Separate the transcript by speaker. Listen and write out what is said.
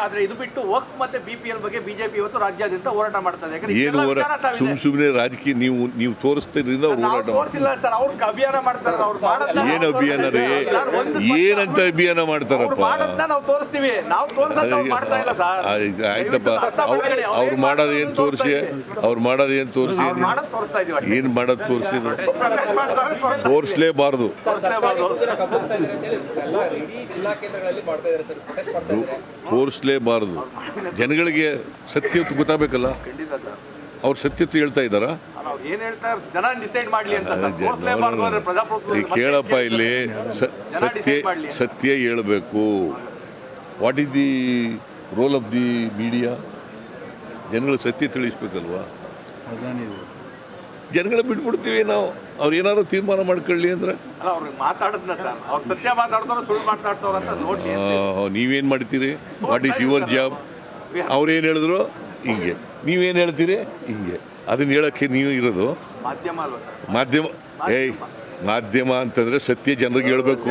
Speaker 1: ಆದ್ರೆ ಇದು ಬಿಟ್ಟು ವಕ್ ಮತ್ತೆ ಬಿಪಿಎಲ್ ಬಗ್ಗೆ ಬಿಜೆಪಿ ಇವತ್ತು ರಾಜ್ಯಾದ್ಯಂತ ಹೋರಾಟ ಮಾಡ್ತದೆ. ಯಾಕಂದ್ರೆ
Speaker 2: ಏನು
Speaker 1: ಇಷ್ಟೆಲ್ಲ
Speaker 2: ಹೋರ
Speaker 1: ವಿಚಾರ ತಾವಿದೆ.
Speaker 2: ಸುಮ್ ಸುಮ್ಮನೆ ರಾಜಕೀಯ ನೀವು ನೀವು ತೋರಿಸ್ತಿದ್ರಿಂದ ಅವ್ರು
Speaker 1: ನಾವು
Speaker 2: ಹೋರಾಟ ಮಾಡ್ತಾರೆ.
Speaker 1: ತೋರಿಸಿಲ್ಲ ಸರ್ ಅವ್ರ ಅಭಿಯಾನ ಮಾಡ್ತಾರೆ ಅವ್ರು ಮಾಡೋದ್ನ
Speaker 2: ಏನು ಅಭಿಯಾನ ರೀ? ಏನಂತ ಅಭಿಯಾನ
Speaker 1: ಅವ್ರು
Speaker 2: ಮಾಡ್ತಾರಪ್ಪ
Speaker 1: ನಾವು ತೋರಿಸ್ತೀವಿ. ನಾವು ತೋರ್ಸೋದ್ ನಾವು ಮಾಡ್ತಾ ಇಲ್ಲ ಸರ್.
Speaker 2: ಆಯ್ತು- ಆಯ್ತಪ್ಪ.
Speaker 1: ಅವ್ರು
Speaker 2: ಅವ್ರು ಮಾಡೋದು
Speaker 1: ಮಾಡ್ತಾರೆ
Speaker 2: ಏನು ತೋರಿಸಿ?
Speaker 1: ತೋರಿಸ್ತಾ
Speaker 2: ಅವ್ರು ಮಾಡೋದು ಏನು ತೋರಿಸಿ?
Speaker 1: ಅವ್ರು.
Speaker 2: ಏನು ಮಾಡೋದು ತೋರಿಸಿದ್ರು
Speaker 1: ಮಾಡ್ತಾರೆ
Speaker 2: ತೋರಿಸ್ಲೇಬಾರ್ದು.
Speaker 1: ತೋರಿಸ್ಲೇಬಾರ್ದು.
Speaker 3: ಕಬ್ಬಿಸ್ತಾ
Speaker 2: ತೋರಿಸ್ಲೇಬಾರ್ದು. ಜನಗಳಿಗೆ ಸತ್ಯತ್ತು ಗೊತ್ತಾಗಬೇಕಲ್ಲ?
Speaker 1: ಖಂಡಿತ ಸರ್.
Speaker 2: ಅವ್ರು ಸತ್ಯತ್ತು ಹೇಳ್ತಾ ಇದ್ದಾರಾ?
Speaker 1: ಅಲ್ಲ, ಅವ್ರು ಏನ್ ಜನ ಡಿಸೈಡ್ ಮಾಡ್ಲಿ ಅಂತ ಸರ್. ಅಂದ್ರೆ ಪ್ರಜಾಪ್ರಭುತ್ವ
Speaker 2: ಈಗ ಕೇಳಪ್ಪ ಇಲ್ಲಿ. ಸ- ಸತ್ಯ ಸತ್ಯ ಹೇಳಬೇಕು. What is the role of the media ಜನಗಳು ಸತ್ಯ ತಿಳಿಸ್ಬೇಕಲ್ವಾ? ಜನಗಳ ಬಿಟ್ಬಿಡ್ತೀವಿ ನಾವು. ಅವ್ರು ಏನಾದ್ರು ತೀರ್ಮಾನ ಮಾಡ್ಕೊಳ್ಳಿ ಅಂದ್ರೆ. ನೀವೇನು ಮಾಡ್ತೀರಿ? ವಾಟ್ ಈಸ್ ಯುವರ್ ಜಾಬ್ ಅವ್ರೇನು ಹೇಳಿದ್ರು? ಹಿಂಗೆ. ನೀವೇನು ಹೇಳ್ತೀರಿ? ಹಿಂಗೆ. ಅದನ್ನ ಹೇಳಕ್ಕೆ ನೀವು ಇರೋದು?
Speaker 1: ಮಾಧ್ಯಮ
Speaker 2: ಏಯ್ ಮಾಧ್ಯಮ ಅಂತಂದ್ರೆ ಸತ್ಯ ಜನರಿಗೆ ಹೇಳ್ಬೇಕು.